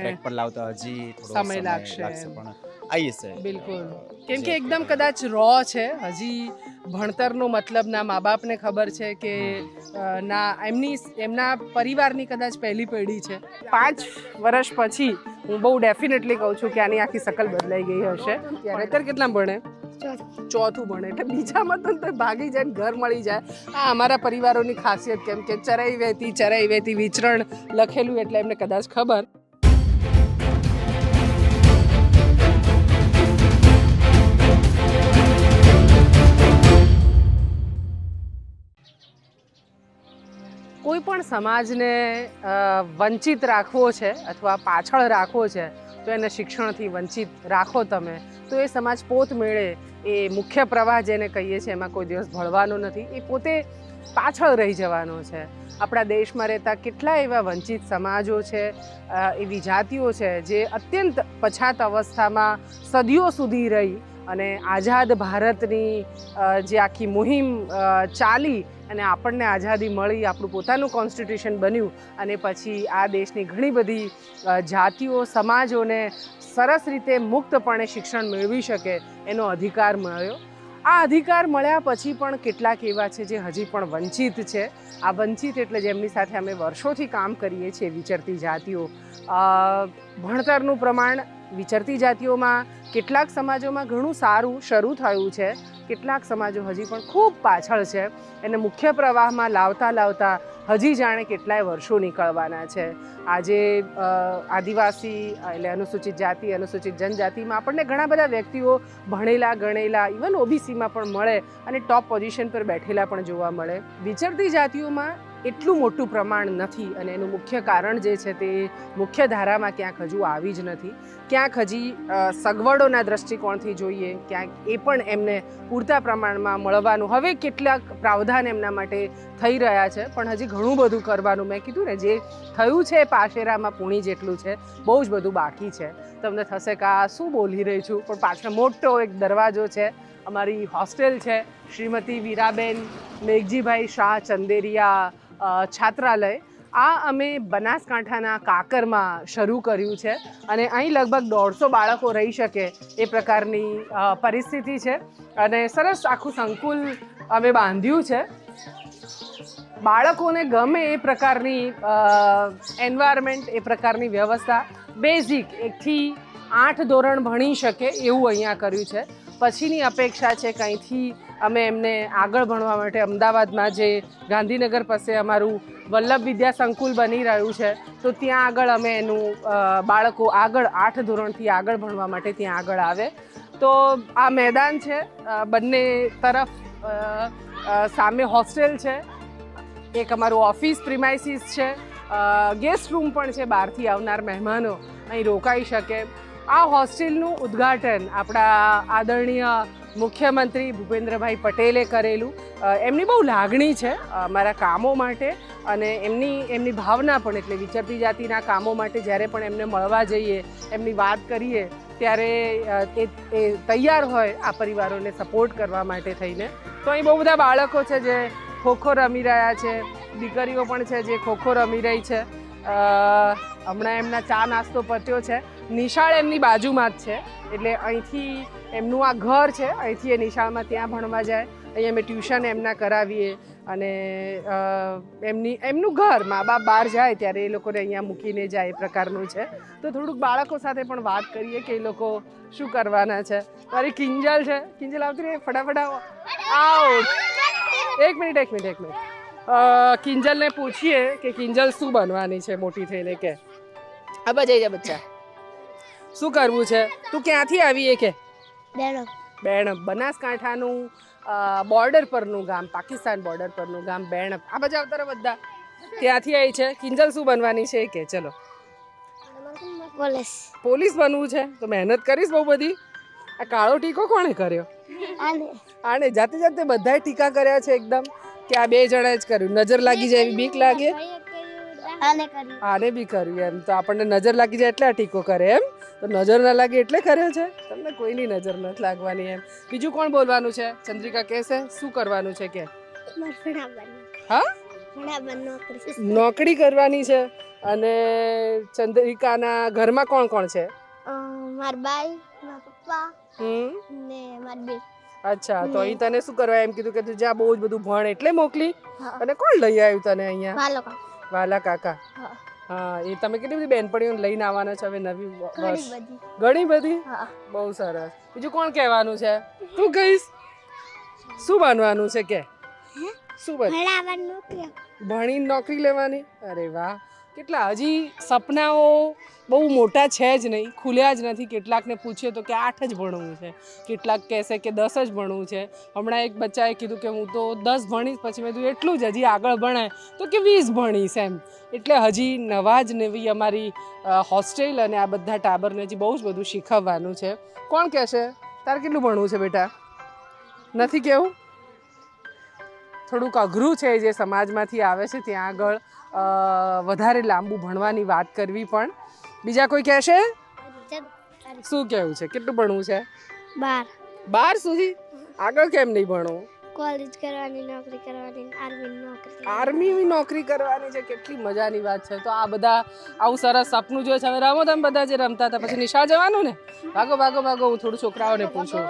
Track પર લાવતા હજી સમય લાગશે. પણ આવી છે બિલકુલ. કેમ કે એકદમ કદાચ રો છે હજી ભણતરનો મતલબ ના મા બાપને ખબર છે કે ના એમની એમના પરિવારની કદાચ પહેલી પેઢી છે. પાંચ વર્ષ પછી હું બહુ ડેફિનેટલી કહું છું કે આની આખી શકલ બદલાઈ ગઈ હશે. ભણતર અત્યારે કેટલા ભણે? ચોથું ભણે એટલે બીજામાં તો ભાગી જાય ને ઘર મળી જાય. આ અમારા પરિવારોની ખાસિયત કેમ કે ચરાઈ વહેતી ચરાઈ વહેતી વિચરણ લખેલું એટલે એમને કદાચ ખબર. પણ સમાજને વંચિત રાખવો છે અથવા પાછળ રાખવો છે, તો એને શિક્ષણથી વંચિત રાખો તમે. તો એ સમાજ પોત મેળે. એ મુખ્ય પ્રવાહ જેને કહીએ છીએ, એમાં કોઈ દિવસ ભળવાનો નથી. એ પોતે પાછળ રહી જવાનો છે. આપણા દેશમાં રહેતા કેટલા એવા વંચિત સમાજો છે એવી જાતિઓ છે, જે અત્યંત પછાત અવસ્થામાં સદીઓ સુધી રહી અને આઝાદ ભારતની જે આખી મુહિમ ચાલી અને આપણને આઝાદી મળી, આપણું પોતાનું કોન્સ્ટિટ્યુશન બન્યું અને પછી આ દેશની ઘણી બધી જાતિઓ, સમાજોને સરસ રીતે મુક્તપણે શિક્ષણ મેળવી શકે એનો અધિકાર મળ્યો. આ અધિકાર મળ્યા પછી પણ કેટલાક એવા છે જે હજી પણ વંચિત છે. આ વંચિત એટલે જેમની સાથે અમે વર્ષોથી કામ કરીએ છીએ વિચરતી જાતિઓ. ભણતરનું પ્રમાણ વિચરતી જાતિઓમાં કેટલાક સમાજોમાં ઘણું સારું શરૂ થયું છે. કેટલાક સમાજો હજી પણ ખૂબ પાછળ છે. એને મુખ્ય પ્રવાહમાં લાવતા લાવતા હજી જાણે કેટલાય વર્ષો નીકળવાના છે. આજે આદિવાસી, એટલે અનુસૂચિત જાતિ, અનુસૂચિત જનજાતિમાં આપણને ઘણા બધા વ્યક્તિઓ ભણેલા, ગણેલા, ઇવન ઓબીસીમાં પણ મળે અને ટોપ પોઝિશન પર બેઠેલા પણ જોવા મળે. વિચરતી જાતિઓમાં એટલું મોટું પ્રમાણ નથી અને એનું મુખ્ય કારણ જે છે તે મુખ્ય ધારામાં ક્યાંક હજુ આવી જ નથી. ક્યાંક હજી સગવડોના દ્રષ્ટિકોણથી જોઈએ, ક્યાંક એ પણ એમને પૂરતા પ્રમાણમાં મળવાનું. હવે કેટલાક પ્રાવધાન એમના માટે થઈ રહ્યા છે, પણ હજી ઘણું બધું કરવાનું. મેં કીધું ને, જે થયું છે પાશેરામાં પૂણી જેટલું છે, બહુ જ બધું બાકી છે. તમને થશે કે આ શું બોલી રહી છું? પણ પાછળ મોટો એક દરવાજો છે, અમારી હોસ્ટેલ છે, શ્રીમતી વીરાબેન મેઘજીભાઈ શાહ ચંદેરિયા છાત્રાલય. આ અમે બનાસકાંઠાના કાકરમાં શરૂ કર્યું છે અને અહીં લગભગ દોઢસો બાળકો રહી શકે એ પ્રકારની પરિસ્થિતિ છે અને સરસ આખું સંકુલ અમે બાંધ્યું છે. બાળકોને ગમે એ પ્રકારની એન્વાયરમેન્ટ એ પ્રકારની વ્યવસ્થા બેઝિક એકથી આઠ ધોરણ ભણી શકે એવું અહીંયા કર્યું છે. પછીની અપેક્ષા છે કે અહીંથી અમે એમને આગળ ભણવા માટે અમદાવાદમાં જે ગાંધીનગર પાસે અમારું વલ્લભ વિદ્યા સંકુલ બની રહ્યું છે, તો ત્યાં આગળ અમે એનું બાળકો આગળ, આઠ ધોરણથી આગળ ભણવા માટે ત્યાં આગળ આવે. તો આ મેદાન છે બંને તરફ સામે હોસ્ટેલ છે, એક અમારું ઓફિસ પ્રિમાઇસીસ છે ગેસ્ટ રૂમ પણ છે બહારથી આવનાર મહેમાનો અહીં રોકાઈ શકે. આ હોસ્ટેલનું ઉદ્ઘાટન આપણા આદરણીય મુખ્યમંત્રી ભૂપેન્દ્રભાઈ પટેલે કરેલું. એમની બહુ લાગણી છે મારા કામો માટે અને એમની એમની ભાવના પણ એટલે વિચરતી જાતિના કામો માટે જ્યારે પણ એમને મળવા જઈએ, એમની વાત કરીએ, ત્યારે એ તૈયાર હોય આ પરિવારોને સપોર્ટ કરવા માટે થઈને. તો અહીં બહુ બધા બાળકો છે જે ખોખો રમી રહ્યા છે, દીકરીઓ પણ છે જે ખોખો રમી રહી છે. હમણાં એમના ચા નાસ્તો પત્યો છે. નિશાળ એમની બાજુમાં જ છે, એટલે અહીંથી એમનું આ ઘર છે, અહીંથી એ નિશાળમાં ત્યાં ભણવા જાય. અહીંયા અમે ટ્યુશન એમના કરાવીએ અને એમની, એમનું ઘર, મા બાપ બહાર જાય ત્યારે એ લોકોને અહીંયા મૂકીને જાય એ પ્રકારનું છે. તો થોડુંક બાળકો સાથે પણ વાત કરીએ કે એ લોકો શું કરવાના છે. મારી કિંજલ છે. કિંજલ, આવતી રહે? ફટાફટ આવો. એક મિનિટ એક મિનિટ એક મિનિટ. કિંજલને પૂછીએ કે કિંજલ શું બનવાની છે મોટી થઈને કે. આ બજાઈ જા બચ્ચા. શું કરવું છે? તું ક્યાંથી આવી એ કે? બેડો બેણપ બનાસકાંઠાનું બોર્ડર પરનું ગામ પાકિસ્તાન બોર્ડર પરનું ગામ બેણપ આ બાજુ આવતા બધા. ત્યાંથી આવી છે. કિંજલ શું બનવાની છે કે ચલો. પોલીસ. પોલીસ બનવું છે? તો મહેનત કરીશ બહુ બધી. આ કાળો ટીકો કોણે કર્યો? આને. જાતે જાતે બધાએ ટીકા કર્યા છે એકદમ કે આ બે જણાએ જ કર્યું. નજર લાગી જાય એવી બીક લાગે. આને બી કર્યું એમ. તો આપણને નજર લાગી જાય એટલે આ ટીકો કરે એમ. તો નજર ના લાગે એટલે કરે છે? તમને કોઈની નજર નથી લાગવાની એમ. બીજું કોણ બોલવાનું છે? ચંદ્રિકા કહેશે શું કરવાનું છે કે? હા? નોકરી કરવાની છે? અને ચંદ્રિકાના ઘરમાં કોણ કોણ છે? માર બાઈ મારા પપ્પા હમ? ને મારી બેન અચ્છા તો અહીં તને શું કરવા એમ કીધું કે તું જા બહુ જ બધું ભણ એટલે મોકલી. અને કોણ લઈ આવ્યું તને અહીંયા? વાલા કાકા. હા. એ તમે કેટલી બધી બેનપણીઓને લઈને આવવાના છો હવે નવી વર્ષ? બધી. ઘણી બધી? બહુ સરસ. બીજું કોણ કહેવાનું છે? તું કહીશ. શું બનવાનું છે કે? શું બન ભણાવવાનું ભણીને નોકરી લેવાની? અરે વાહ. કેટલા? હજી સપનાઓ બહુ મોટા છે જ નહીં. ખુલ્યા જ નથી. કેટલાકને પૂછીએ તો કે આઠ જ ભણવું છે. કેટલાક કહેશે કે દસ જ ભણવું છે. હમણાં એક બચ્ચાએ કીધું કે હું તો દસ ભણીશ, પછી મેં કીધું, એટલું જ? હજી આગળ ભણાય. તો કે વીસ ભણીશ એમ. એટલે હજી નવા જ નવી અમારી હોસ્ટેલ અને આ બધા ટાબરને હજી બહુ જ બધું શીખવવાનું છે. કોણ કહેશે? તારે કેટલું ભણવું છે બેટા? નથી કેવું? થોડુંક અઘરું છે જે સમાજમાંથી આવે છે ત્યાં આગળ વધારે લાંબુ ભણવાની વાત કરવી પણ. બીજા કોઈ કહેશે? શું કહેવું છે? કેટલું ભણવું છે? બાર. બાર સુધી? આગળ કેમ નહીં ભણવું કોલેજ કરવાની નોકરી કરવાની આર્મી નોકરી આર્મીની નોકરી કરવાની છે? કેટલી મજાની વાત છે. તો આ બધા આવું સરસ સપનું જોઈએ છે. હવે રમો તમે બધા જે રમતા હતા પછી નિશા જવાનું ને? ભાગો ભાગો ભાગો હું થોડું છોકરાઓને પૂછું.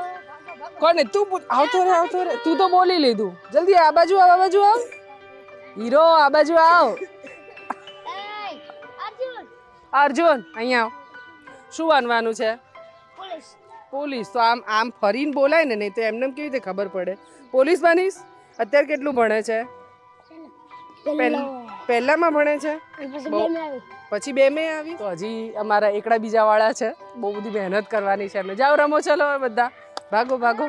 કોને? તું આવતો રે આવતો રે. તું તો બોલી લીધું જલ્દી આ બાજુ આવ આ બાજુ આવ. હીરો આ બાજુ આવ. અર્જુન. અહીંયા આવ. શું બનવાનું છે? પોલીસ. તો આમ આમ ફરીને બોલાય ને નહીં તો એમને એમ કેવી રીતે ખબર પડે? પોલીસ બનીશ? અત્યારે કેટલું ભણે છે? પહેલ- પહેલામાં ભણે છે? પછી બે મેં આવી. તો હજી અમારા એકડા બીજા વાળા છે. બહુ બધી મહેનત કરવાની છે એમને. જાઓ રમો ચલો બધા. ભાગો ભાગો.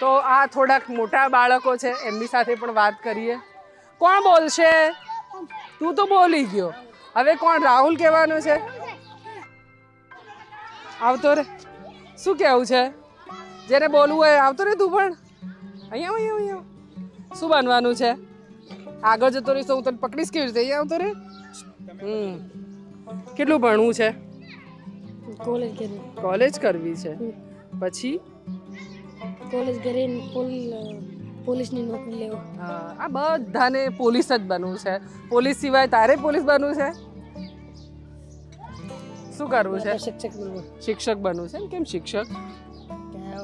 તો આ થોડાક મોટા બાળકો છે, એમની સાથે પણ વાત કરીએ. કોણ બોલશે? તું તો બોલી ગયો. હવે કોણ રાહુલ કહેવાનું છે? આવતો રે. શું કહેવું છે? જેને બોલવું હોય આવતો રે તું પણ. અહીંયા અહીંયા અહીંયા શું બનવાનું છે? આગળ જતો રહીશ તો હું તને પકડીશ કેવી રીતે? અહીંયા આવતો રે. હમ. કેટલું ભણવું છે? કોલેજ કરી કોલેજ કરવી છે? પછી? કોલેજ કરીને પોલીસની નોકરી લેવો. હા, આ બધાને પોલીસ જ બનવું છે. પોલીસ સિવાય તારે પોલીસ બનવું છે? શું કરવું છે? શિક્ષક બનવું. શિક્ષક બનવું છે? કેમ શિક્ષક?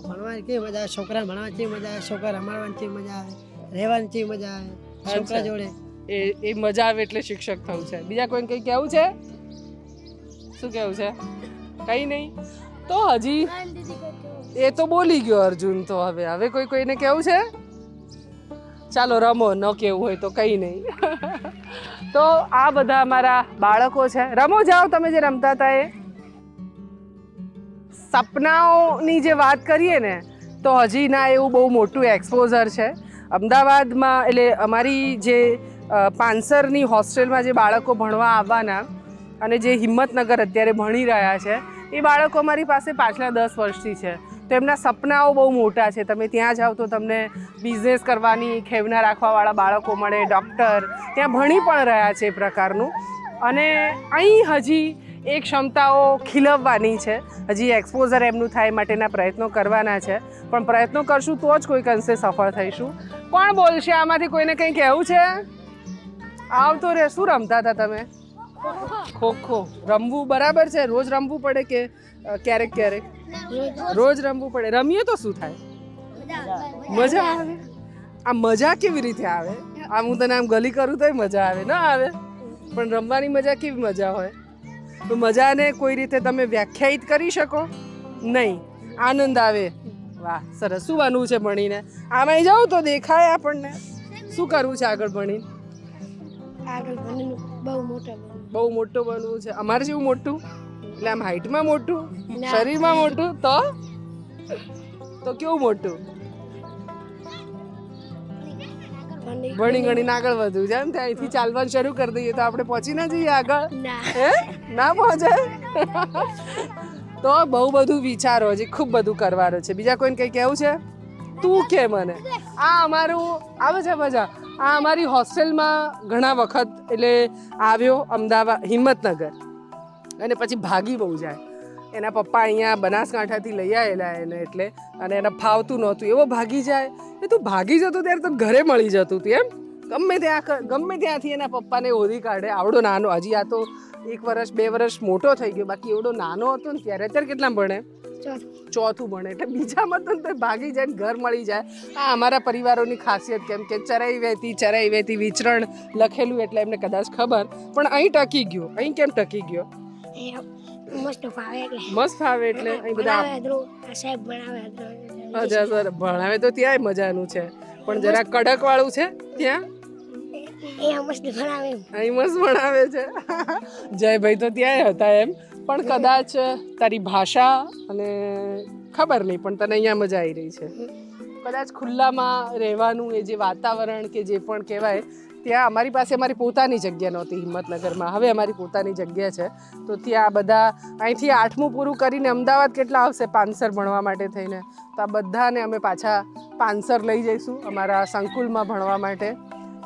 ભણવાની કેવી મજા આવે? છોકરા ભણવાની કેવી મજા આવે? છોકરા રમાડવાની કેવી મજા આવે? રહેવાની કેવી મજા આવે. છોકરા જોડે. એ એ મજા આવે એટલે શિક્ષક થવું છે. બીજા કોઈને કંઈ કહેવું છે? શું કહેવું છે? કંઈ નહીં. તો હજી એ તો બોલી ગયો અર્જુન તો હવે. હવે કોઈ કોઈને કેવું છે? ચાલો રમો, ન કેવું હોય તો કંઈ નહીં. તો આ બધા અમારા બાળકો છે. રમો જાઓ તમે જે રમતા હતા એ. સપનાઓની જે વાત કરીએ ને, તો હજી ના એવું બહુ મોટું એક્સપોઝર છે. અમદાવાદમાં, એટલે અમારી જે પાનસરની હોસ્ટેલમાં જે બાળકો ભણવા આવવાના અને જે હિંમતનગર અત્યારે ભણી રહ્યા છે એ બાળકો અમારી પાસે પાછલા દસ વર્ષથી છે. તો એમના સપનાઓ બહુ મોટા છે. તમે ત્યાં જાઓ તો તમને બિઝનેસ કરવાની, ખેવના રાખવાવાળા બાળકો મળે ડૉક્ટર ત્યાં ભણી પણ રહ્યા છે એ પ્રકારનું. અને અહીં હજી એ ક્ષમતાઓ ખીલવવાની છે. હજી એક્સપોઝર એમનું થાય માટેના પ્રયત્નો કરવાના છે. પણ પ્રયત્નો કરશું તો જ કોઈક અંશે સફળ થઈશું. કોણ બોલશે? આમાંથી કોઈને કંઈ કહેવું છે? આવતો રે શું રમતા હતા તમે? ખોખો રમવું બરાબર છે. રોજ રમવું પડે કે ક્યારેક ક્યારેક? રોજ રમવું પડે. રમીએ તો શું થાય? મજા આવે. આ મજા કેવી રીતે આવે? આમ હું તને આમ ગલી કરું તોય મજા આવે. ના આવે? પણ રમવાની મજા કેવી મજા હોય? તો મજાને કોઈ રીતે તમે વ્યાખ્યાયિત કરી શકો? નહીં. આનંદ આવે. વાહ, સરસ. શું બનવું છે ભણીને? આમાં જાઉં તો દેખાય આપણને. શું કરવું છે આગળ ભણીને? આગળ ભણીને બહુ મોટા બહુ મોટું બનવું છે. અમારે જેવું મોટું? એટલે આમ હાઈટમાં મોટું શરીરમાં મોટું તો? તો કેવું મોટું? ભણી ગણીને આગળ વધવું છે એમ ત્યાં અહીંથી ચાલવાનું શરૂ કરી દઈએ તો આપણે પહોંચી ના જઈએ આગળ. હે? ના પહોંચે? તો બહુ બધું વિચારો હજી ખૂબ બધું કરવાનું છે. બીજા કોઈને કંઈ કહેવું છે? તું કે મને. આ અમારું આવે છે મજા. આ અમારી હોસ્ટેલમાં ઘણા વખત એટલે આવ્યો અમદાવાદ, હિંમતનગર. અને પછી ભાગી બહુ જાય. એના પપ્પા અહીંયા બનાસકાંઠાથી લઈ આવેલા એને એટલે, અને એને ફાવતું નહોતું. એવો ભાગી જાય. એ તું ભાગી જતો ત્યારે તો ઘરે મળી જતું હતું એમ. ગમે ત્યાં ગમે ત્યાંથી એના પપ્પાને ઓધી કાઢે. આવડો નાનો, હજી આ તો એક વર્ષ, બે વર્ષ મોટો થઈ ગયો. બાકી એવડો નાનો હતો ને ત્યારે અત્યારે કેટલા ભણે? ચોથું ભણે. એટલે બીજામાં તો તે ભાગી જાય ને ઘર મળી જાય. આ અમારા પરિવારોની ખાસિયત કેમ કે ચરાઈ વહેતી ચરાઈ વહેતી વિચરણ લખેલું એટલે એમને કદાચ ખબર. પણ અહીં ટકી ગયો. અહીં કેમ ટકી ગયો? મસ્ત ફાવે એટલે. મસ્ત એટલે અહીં બધા સાહેબ ભણાવે અચ્છા સર ભણાવે તો ત્યાંય મજાનું છે. પણ જરા કડક વાળું છે ત્યાં? અહીં મસ્ત ભણાવે છે. જયભાઈ તો ત્યાંય હતા એમ. પણ કદાચ તારી ભાષા અને ખબર નહીં, પણ તને અહીંયા મજા આવી રહી છે. કદાચ ખુલ્લામાં રહેવાનું એ જે વાતાવરણ કે જે પણ કહેવાય, ત્યાં અમારી પાસે અમારી પોતાની જગ્યા નહોતી હિંમતનગરમાં. હવે અમારી પોતાની જગ્યા છે. તો ત્યાં બધા અહીંથી આઠમું પૂરું કરીને અમદાવાદ કેટલા આવશે પાનસર ભણવા માટે થઈને? તો આ બધાને અમે પાછા પાનસર લઈ જઈશું અમારા સંકુલમાં ભણવા માટે.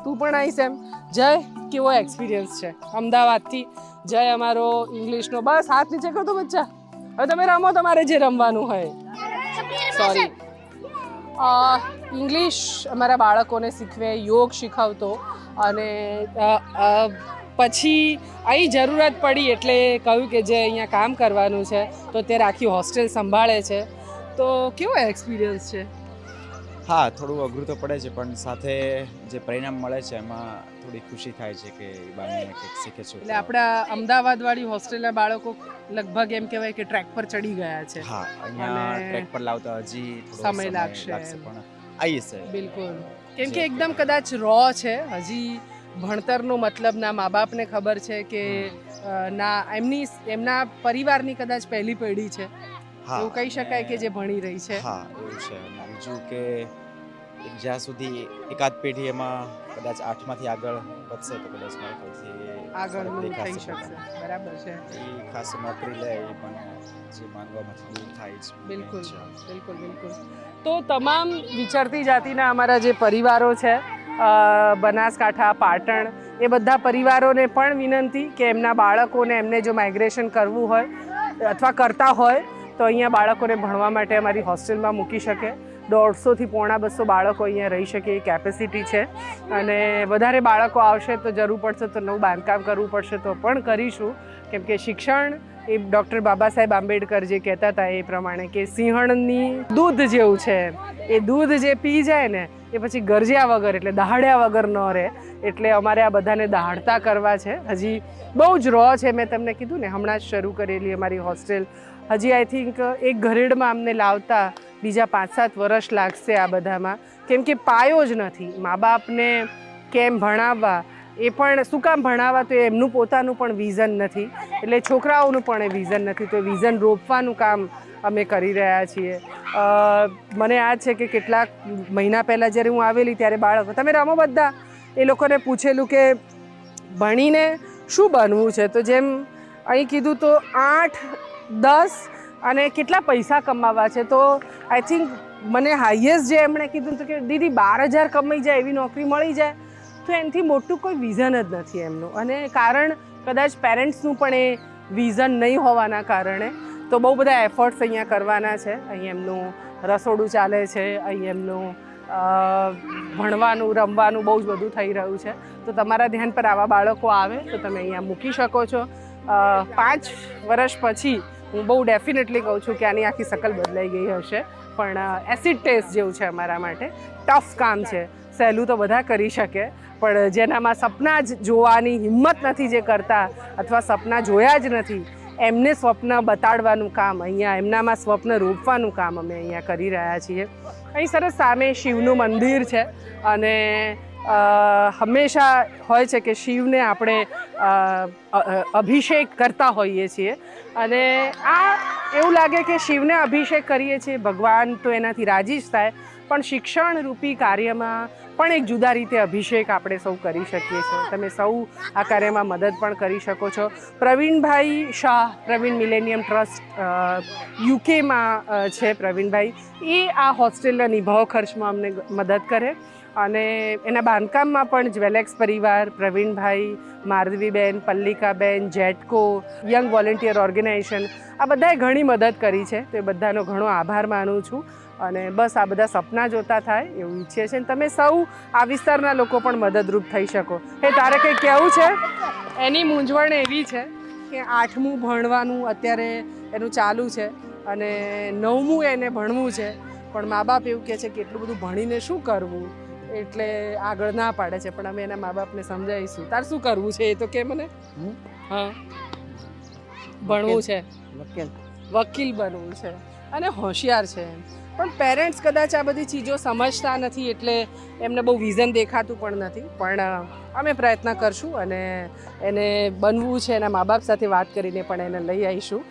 તું પણ આવીશ એમ? જય, કેવો એક્સપિરિયન્સ છે. અમદાવાદથી જય અમારો ઇંગ્લિશનો બસ હાથ નીચે કરો તો બચ્ચા. હવે તમે રમો, તમારે જે રમવાનું હોય. સોરી ઇંગ્લિશ અમારા બાળકોને શીખવે, યોગ શીખવતો અને પછી અહીં જરૂરત પડી એટલે કહ્યું કે જે અહીંયા કામ કરવાનું છે, તો તે આખી હોસ્ટેલ સંભાળે છે. તો કેવો એક્સપિરિયન્સ છે? હા થોડું અઘરું તો પડે છે પણ સાથે જે પરિણામ મળે છે એમાં થોડી ખુશી થાય છે કે બાળકને કંઈક શીખે છે એટલે આપણા અમદાવાદવાળી હોસ્ટેલના બાળકો લગભગ એમ કહેવાય કે ટ્રેક પર ચડી ગયા છે. હા અહીંયા ટ્રેક પર લાવતા હજી સમય લાગશે. પણ આવી છે. બિલકુલ. કેમ કે એકદમ કદાચ રો છે હજી ભણતરનો મતલબ ના મા બાપને ખબર છે કે ના એમની એમના પરિવારની કદાચ પહેલી પેઢી છે. એવું કહી શકાય કે જે ભણી રહી છે. હા એવું છે. અને બીજું કે જ્યાં સુધી એકાદ પેઢી એમાં કદાચ આઠમાંથી આગળ વધશે તો કદાચ મારા ખ્યાલથી આગળનું થઈ શકશે. બરાબર છે. એ ખાસ નોકરી લે એ પણ જે માંગવામાંથી દૂર થાય છે. બિલકુલ. બિલકુલ બિલકુલ. તો તમામ વિચારતી જાતિના અમારા જે પરિવારો છે બનાસકાંઠા પાટણ એ બધા પરિવારોને પણ વિનંતી કે એમના બાળકોને એમને જો માઇગ્રેશન કરવું હોય અથવા કરતા હોય તો અહીંયા બાળકોને ભણવા માટે અમારી હોસ્ટેલમાં મૂકી શકે. દોઢસોથી પોણા બસો બાળકો અહીંયા રહી શકે એ કેપેસિટી છે. અને વધારે બાળકો આવશે તો જરૂર પડશે તો નવું બાંધકામ કરવું પડશે તો પણ કરીશું. કેમ કે શિક્ષણ એ ડૉક્ટર બાબા સાહેબ આંબેડકર જે કહેતા હતા એ પ્રમાણે કે સિંહણની દૂધ જેવું છે. એ દૂધ જે પી જાય ને, એ પછી ગરજ્યા વગર એટલે દહાડ્યા વગર ન રહે. એટલે અમારે આ બધાને દહાડતા કરવા છે. હજી બહુ જ રો છે. મેં તમને કીધું ને, હમણાં જ શરૂ કરેલી અમારી હોસ્ટેલ હજી આઈ થિંક એક ઘરેડમાં અમને લાવતા બીજા પાંચ સાત વર્ષ લાગશે આ બધામાં. કેમ કે પાયો જ નથી. મા બાપને કેમ ભણાવવા? એ પણ શું કામ ભણાવવા? તો એમનું પોતાનું પણ વિઝન નથી. એટલે છોકરાઓનું પણ એ વિઝન નથી. તો વિઝન રોપવાનું કામ અમે કરી રહ્યા છીએ. મને યાદ છે કે કેટલાક મહિના પહેલાં જ્યારે હું આવેલી ત્યારે બાળકો, તમે રમો બધા, એ લોકોને પૂછેલું કે ભણીને શું બનવું છે? તો જેમ અહીં કીધું તો આઠ દસ અને કેટલા પૈસા કમાવા છે? તો આઈ થિંક મને હાઈએસ્ટ જે એમણે કીધું હતું કે, દીદી, બાર હજાર કમાઈ જાય, એવી નોકરી મળી જાય. તો એનાથી મોટું કોઈ વિઝન જ નથી એમનું. અને કારણ કદાચ પેરેન્ટ્સનું પણ એ વિઝન નહીં હોવાના કારણે, તો બહુ બધા એફર્ટ્સ અહીંયા કરવાના છે. અહીં એમનું રસોડું ચાલે છે, અહીં એમનું ભણવાનું, રમવાનું બહુ જ બધું થઈ રહ્યું છે. તો તમારા ધ્યાન પર આવા બાળકો આવે તો તમે અહીંયા મૂકી શકો છો. પાંચ વર્ષ પછી હું બહુ ડેફિનેટલી કહું છું કે આની આખી શકલ બદલાઈ ગઈ હશે. પણ એસિડ ટેસ્ટ જેવું છે અમારા માટે. ટફ કામ છે. સહેલું તો બધા કરી શકે, પણ જેનામાં સપના જ જોવાની હિંમત નથી જે કરતા અથવા સપના જોયા જ નથી, એમને સ્વપ્ન બતાડવાનું કામ અહીંયા, એમનામાં સ્વપ્ન રોપવાનું કામ અમે અહીંયા કરી રહ્યા છીએ. અહીં સરસ સામે શિવનું મંદિર છે અને હંમેશા હોય છે કે શિવને આપણે અભિષેક કરતા હોઈએ છીએ. અને આ એવું લાગે કે શિવને અભિષેક કરીએ છીએ, ભગવાન તો એનાથી રાજી જ થાય, પણ શિક્ષણ રૂપી કાર્યમાં પણ એક જુદા રીતે અભિષેક આપણે સૌ કરી શકીએ છીએ. તમે સૌ આ કાર્યમાં મદદ પણ કરી શકો છો. પ્રવીણભાઈ શાહ, પ્રવીણ મિલેનિયમ ટ્રસ્ટ યુકેમાં છે પ્રવીણભાઈ. એ આ હોસ્ટેલના નિભાવ ખર્ચમાં અમને મદદ કરે. અને એના બાંધકામમાં પણ જ્વેલેક્સ પરિવાર, Pravinbhai Mardaviben Pallikaben, GETCO, young volunteer organization, આ બધાએ ઘણી મદદ કરી છે. તો એ બધાનો ઘણો આભાર માનું છું. અને બસ આ બધા સપના જોતા થાય એવું ઈચ્છે છે. અને તમે સૌ આ વિસ્તારના લોકો પણ મદદરૂપ થઈ શકો. એ તારે કંઈ કહેવું છે? એની મૂંઝવણ એવી છે કે આઠમું ભણવાનું અત્યારે એનું ચાલુ છે અને નવમું એને ભણવું છે. પણ મા બાપ એવું કહે છે કે એટલું બધું ભણીને શું કરવું? એટલે આગળ ના પાડે છે પણ અમે એના મા બાપને સમજાવીશું. તાર શું કરવું છે એ તો કે મને? હા? ભણવું છે. વકીલ. વકીલ બનવું છે. અને હોશિયાર છે એમ. પણ પેરેન્ટ્સ કદાચ આ બધી ચીજો સમજતા નથી એટલે એમને બહુ વિઝન દેખાતું પણ નથી. પણ અમે પ્રયત્ન કરશું અને એને બનવું છે એના મા બાપ સાથે વાત કરીને પણ એને લઈ આવીશું.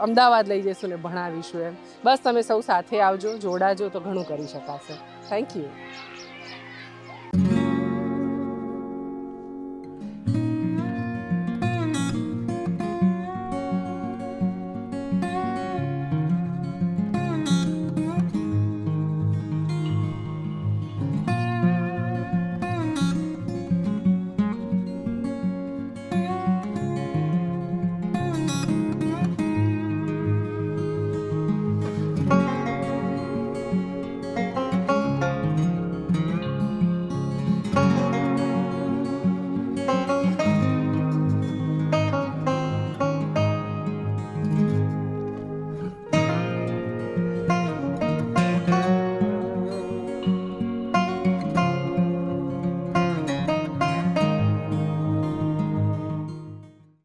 અમદાવાદ લઈ જઈશું ને ભણાવીશું એમ. બસ તમે સૌ સાથે આવજો જોડાજો તો ઘણું કરી શકાશે. Thank you.